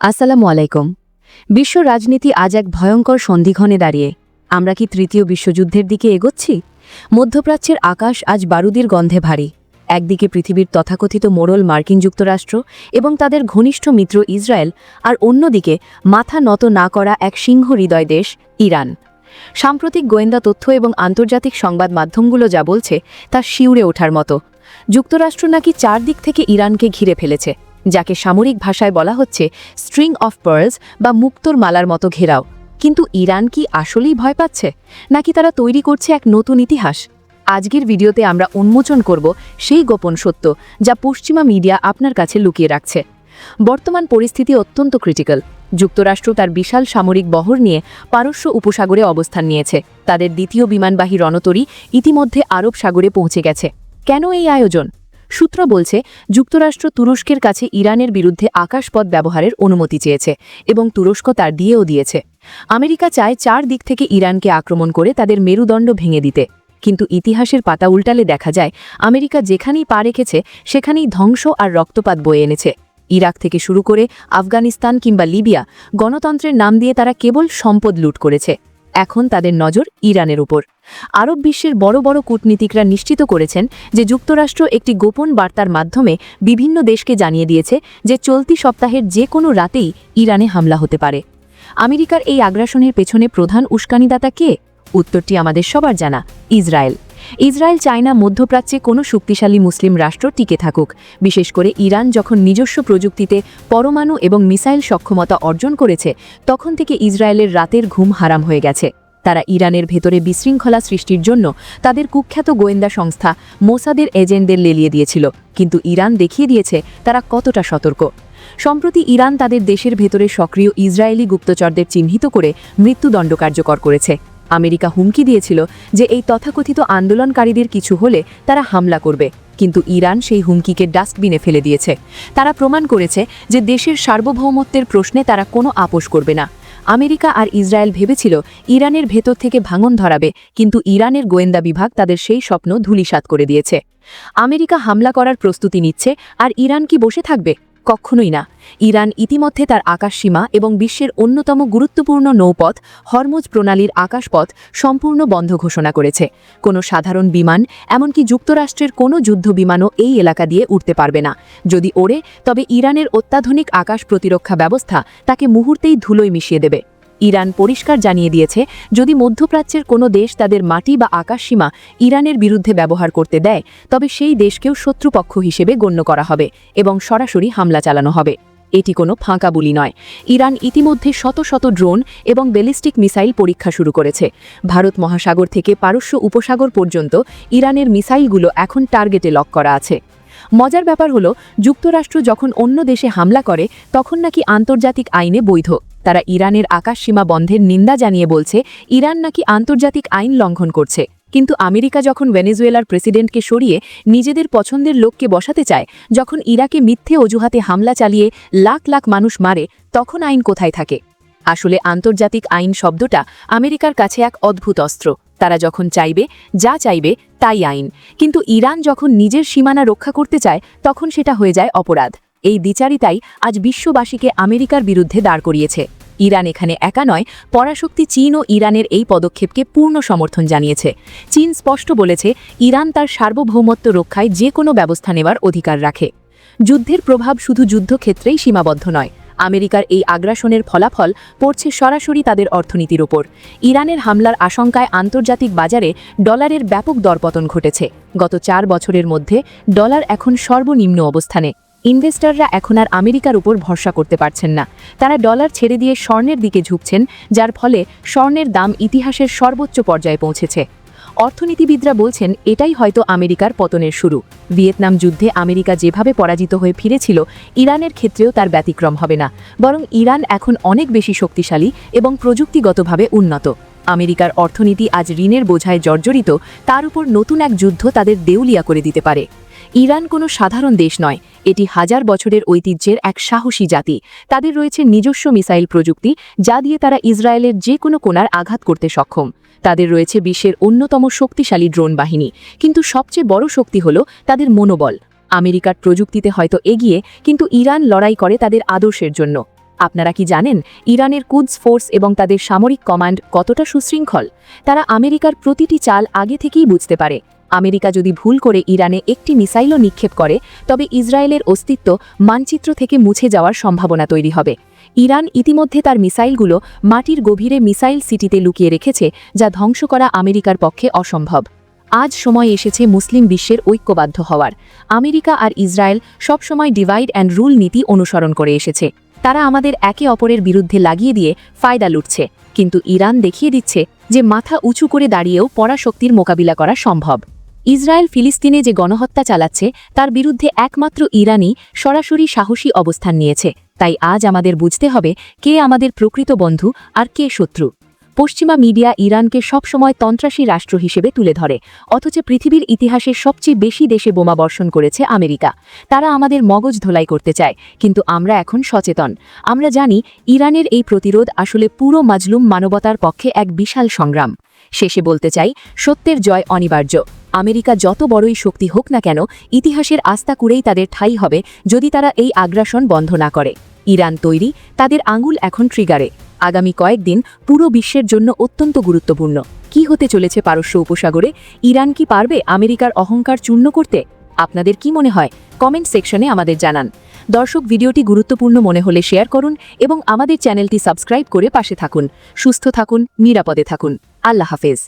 আসসালামু আলাইকুম। বিশ্ব রাজনীতি আজ এক ভয়ঙ্কর সন্ধিক্ষণে দাঁড়িয়ে। আমরা কি তৃতীয় বিশ্বযুদ্ধের দিকে এগোচ্ছি? মধ্যপ্রাচ্যের আকাশ আজ বারুদের গন্ধে ভারী। একদিকে পৃথিবীর তথাকথিত মোড়ল মার্কিন যুক্তরাষ্ট্র এবং তাদের ঘনিষ্ঠ মিত্র ইসরায়েল, আর অন্যদিকে মাথা নত না করা এক সিংহ হৃদয় দেশ ইরান। সাম্প্রতিক গোয়েন্দা তথ্য এবং আন্তর্জাতিক সংবাদ মাধ্যমগুলো যা বলছে তা শিউরে ওঠার মতো। যুক্তরাষ্ট্র নাকি চারদিক থেকে ইরানকে ঘিরে ফেলেছে। যাকে সামরিক ভাষায় বলা হচ্ছে স্ট্রিং অফ পার্লস বা মুক্তোর মালার মতো ঘেরাও। কিন্তু ইরান কি আসলেই ভয় পাচ্ছে? নাকি তারা তৈরি করছে এক নতুন ইতিহাস? আজকের ভিডিওতে আমরা উন্মোচন করব সেই গোপন সত্য যা পশ্চিমা মিডিয়া আপনার কাছে লুকিয়ে রাখছে। বর্তমান পরিস্থিতি অত্যন্ত ক্রিটিক্যাল যুক্তরাষ্ট্র তার বিশাল সামরিক বহর নিয়ে পারস্য উপসাগরে অবস্থান নিয়েছে। তাদের দ্বিতীয় বিমানবাহী রণতরী ইতিমধ্যে আরব সাগরে পৌঁছে গেছে। কেন এই আয়োজন? সূত্র বলছে, যুক্তরাষ্ট্র তুরস্কের কাছে ইরানের বিরুদ্ধে আকাশপথ ব্যবহারের অনুমতি চেয়েছে এবং তুরস্ক তার দিয়েও দিয়েছে। আমেরিকা চায় চার দিক থেকে ইরানকে আক্রমণ করে তাদের মেরুদণ্ড ভেঙে দিতে। কিন্তু ইতিহাসের পাতা উল্টালে দেখা যায়, আমেরিকা যেখানেই পা রেখেছে, সেখানেই ধ্বংস আর রক্তপাত বয়ে এনেছে। ইরাক থেকে শুরু করে আফগানিস্তান কিংবা লিবিয়া গণতন্ত্রের নাম দিয়ে তারা কেবল সম্পদ লুট করেছে। এখন তাদের নজর ইরানের উপর। আরব বিশ্বের বড় বড় কূটনীতিকরা নিশ্চিত করেছেন যে যুক্তরাষ্ট্র একটি গোপন বার্তার মাধ্যমে বিভিন্ন দেশকে জানিয়ে দিয়েছে যে চলতি সপ্তাহের যে কোনো রাতেই ইরানে হামলা হতে পারে। আমেরিকার এই আগ্রাসনের পেছনে প্রধান উস্কানিদাতা কে? উত্তরটি আমাদের সবার জানা, ইসরায়েল। ইসরায়েল চায় না মধ্যপ্রাচ্যে কোনো শক্তিশালী মুসলিম রাষ্ট্র টিকে থাকুক। বিশেষ করে ইরান যখন নিজস্ব প্রযুক্তিতে পরমাণু এবং মিসাইল সক্ষমতা অর্জন করেছে, তখন থেকে ইসরায়েলের রাতের ঘুম হারাম হয়ে গেছে। তারা ইরানের ভেতরে বিশৃঙ্খলা সৃষ্টির জন্য তাদের কুখ্যাত গোয়েন্দা সংস্থা মোসাদের এজেন্টদের লেলিয়ে দিয়েছিল, কিন্তু ইরান দেখিয়ে দিয়েছে তারা কতটা সতর্ক। সম্প্রতি ইরান তাদের দেশের ভেতরে সক্রিয় ইসরায়েলি গুপ্তচরদের চিহ্নিত করে মৃত্যুদণ্ড কার্যকর করেছে। আমেরিকা হুমকি দিয়েছিল যে এই তথাকথিত আন্দোলনকারীদের কিছু হলে তারা হামলা করবে, কিন্তু ইরান সেই হুমকিকে ডাস্টবিনে ফেলে দিয়েছে। তারা প্রমাণ করেছে যে দেশের সার্বভৌমত্বের প্রশ্নে তারা কোনো আপোষ করবে না। আমেরিকা আর ইসরায়েল ভেবেছিল ইরানের ভেতর থেকে ভাঙন ধরাবে, কিন্তু ইরানের গোয়েন্দা বিভাগ তাদের সেই স্বপ্ন ধূলিসাৎ করে দিয়েছে। আমেরিকা হামলা করার প্রস্তুতি নিচ্ছে, আর ইরান কি বসে থাকবে? কখনোই না। ইরান ইতিমধ্যে তার আকাশসীমা এবং বিশ্বের অন্যতম গুরুত্বপূর্ণ নৌপথ, হরমুজ প্রণালীর আকাশপথ সম্পূর্ণ বন্ধ ঘোষণা করেছে। কোনো সাধারণ বিমান, এমনকি যুক্তরাষ্ট্রের কোনো যুদ্ধ বিমানও এই এলাকা দিয়ে উঠতে পারবে না। যদি ওড়ে, তবে ইরানের অত্যাধুনিক আকাশ প্রতিরক্ষা ব্যবস্থা তাকে মুহূর্তেই ধুলোয় মিশিয়ে দেবে। ইরান পরিষ্কার জানিয়ে দিয়েছে, যদি মধ্যপ্রাচ্যের কোনো দেশ তাদের মাটি বা আকাশসীমা ইরানের বিরুদ্ধে ব্যবহার করতে দেয়, তবে সেই দেশকেও শত্রুপক্ষ হিসেবে গণ্য করা হবে এবং সরাসরি হামলা চালানো হবে। এটি কোনো ফাঁকা বুলি নয়। ইরান ইতিমধ্যে শত শত ড্রোন এবং ব্যালিস্টিক মিসাইল পরীক্ষা শুরু করেছে। ভারত মহাসাগর থেকে পারস্য উপসাগর পর্যন্ত ইরানের মিসাইলগুলো এখন টার্গেটে লক করা আছে। মজার ব্যাপার হলো, যুক্তরাষ্ট্র যখন অন্য দেশে হামলা করে, তখন নাকি আন্তর্জাতিক আইনে বৈধ। তারা ইরানের আকাশসীমা বন্ধের নিন্দা জানিয়ে বলছে, ইরান নাকি আন্তর্জাতিক আইন লঙ্ঘন করছে। কিন্তু আমেরিকা যখন ভেনেজুয়েলার প্রেসিডেন্টকে সরিয়ে নিজেদের পছন্দের লোককে বসাতে চায়, যখন ইরাকে মিথ্যে অজুহাতে হামলা চালিয়ে লাখ লাখ মানুষ মারে, তখন আইন কোথায় থাকে? আসলে আন্তর্জাতিক আইন শব্দটা আমেরিকার কাছে এক অদ্ভুত অস্ত্র। তারা যখন চাইবে, যা চাইবে, তাই আইন। কিন্তু ইরান যখন নিজের সীমানা রক্ষা করতে চায়, তখন সেটা হয়ে যায় অপরাধ। এই দ্বিচারিতাই আজ বিশ্ববাসীকে আমেরিকার বিরুদ্ধে দাঁড় করিয়েছে। ইরান এখানে একা নয়, পরাশক্তি চীন ও ইরানের এই পদক্ষেপকে পূর্ণ সমর্থন জানিয়েছে। চীন স্পষ্ট বলেছে, ইরান তার সার্বভৌমত্ব রক্ষায় যে কোনো ব্যবস্থা নেওয়ার অধিকার রাখে। যুদ্ধের প্রভাব শুধু যুদ্ধক্ষেত্রেই সীমাবদ্ধ নয়, আমেরিকার এই আগ্রাসনের ফলাফল পড়ছে সরাসরি তাদের অর্থনীতির ওপর। ইরানের হামলার আশঙ্কায় আন্তর্জাতিক বাজারে ডলারের ব্যাপক দরপতন ঘটেছে। গত চার বছরের মধ্যে ডলার এখন সর্বনিম্ন অবস্থানে। ইনভেস্টররা এখন আর আমেরিকার উপর ভরসা করতে পারছেন না। তারা ডলার ছেড়ে দিয়ে স্বর্ণের দিকে ঝুঁকছেন, যার ফলে স্বর্ণের দাম ইতিহাসের সর্বোচ্চ পর্যায়ে পৌঁছেছে। অর্থনীতিবিদরা বলছেন, এটাই হয়তো আমেরিকার পতনের শুরু। ভিয়েতনাম যুদ্ধে আমেরিকা যেভাবে পরাজিত হয়ে ফিরেছিল, ইরানের ক্ষেত্রেও তার ব্যতিক্রম হবে না। বরং ইরান এখন অনেক বেশি শক্তিশালী এবং প্রযুক্তিগতভাবে উন্নত। আমেরিকার অর্থনীতি আজ ঋণের বোঝায় জর্জরিত, তার উপর নতুন এক যুদ্ধ তাদের দেউলিয়া করে দিতে পারে। ইরান কোনো সাধারণ দেশ নয়। এটি হাজার বছরের ঐতিহ্যের এক সাহসী জাতি। তাদের রয়েছে নিজস্ব মিসাইল প্রযুক্তি, যা দিয়ে তারা ইসরায়েলের যে কোনো কোনার আঘাত করতে সক্ষম। তাদের রয়েছে বিশ্বের অন্যতম শক্তিশালী ড্রোন বাহিনী। কিন্তু সবচেয়ে বড় শক্তি হল তাদের মনোবল। আমেরিকার প্রযুক্তিতে হয়তো এগিয়ে, কিন্তু ইরান লড়াই করে তাদের আদর্শের জন্য। আপনারা কি জানেন, ইরানের কুদস ফোর্স এবং তাদের সামরিক কমান্ড কতটা সুশৃঙ্খল? তারা আমেরিকার প্রতিটি চাল আগে থেকেই বুঝতে পারে। আমেরিকা যদি ভুল করে ইরানে একটি মিসাইলও নিক্ষেপ করে, তবে ইসরায়েলের অস্তিত্ব মানচিত্র থেকে মুছে যাওয়ার সম্ভাবনা তৈরি হবে। ইরান ইতিমধ্যে তার মিসাইলগুলো মাটির গভীরে মিসাইল সিটিতে লুকিয়ে রেখেছে, যা ধ্বংস করা আমেরিকার পক্ষে অসম্ভব। আজ সময় এসেছে মুসলিম বিশ্বের ঐক্যবাধ্য হওয়ার। আমেরিকা আর ইসরায়েল সবসময় ডিভাইড অ্যান্ড রুল নীতি অনুসরণ করে এসেছে। তারা আমাদের একে অপরের বিরুদ্ধে লাগিয়ে দিয়ে ফায়দা লুটছে, কিন্তু ইরান দেখিয়ে দিচ্ছে যে মাথা উঁচু করে দাঁড়িয়েও পরাশক্তির মোকাবিলা করা সম্ভব। ইসরায়েল ফিলিস্তিনে যে গণহত্যা চালাচ্ছে, তার বিরুদ্ধে একমাত্র ইরানই সরাসরি সাহসী অবস্থান নিয়েছে। তাই আজ আমাদের বুঝতে হবে কে আমাদের প্রকৃত বন্ধু আর কে শত্রু। পশ্চিমা মিডিয়া ইরানকে সবসময় তন্ত্রাসী রাষ্ট্র হিসেবে তুলে ধরে, অথচ পৃথিবীর ইতিহাসে সবচেয়ে বেশি দেশে বোমা বর্ষণ করেছে আমেরিকা। তারা আমাদের মগজ ধোলাই করতে চায়, কিন্তু আমরা এখন সচেতন। আমরা জানি ইরানের এই প্রতিরোধ আসলে পুরো মাজলুম মানবতার পক্ষে এক বিশাল সংগ্রাম। শেষে বলতে চাই, সত্যের জয় অনিবার্য। আমেরিকা যত বড়ই শক্তি হোক না কেন, ইতিহাসের আস্থা কুড়েই তাদের ঠাই হবে যদি তারা এই আগ্রাসন বন্ধ না করে। ইরান তৈরি, তাদের আঙুল এখন ট্রিগারে। আগামী কয়েকদিন পুরো বিশ্বের জন্য অত্যন্ত গুরুত্বপূর্ণ। কি হতে চলেছে পারস্য উপসাগরে? ইরান কি পারবে আমেরিকার অহংকার চূর্ণ করতে? আপনাদের কি মনে হয়? কমেন্ট সেকশনে আমাদের জানান। দর্শক, ভিডিওটি গুরুত্বপূর্ণ মনে হলে শেয়ার করুন এবং আমাদের চ্যানেলটি সাবস্ক্রাইব করে পাশে থাকুন। সুস্থ থাকুন, নিরাপদে থাকুন। আল্লাহ হাফেজ।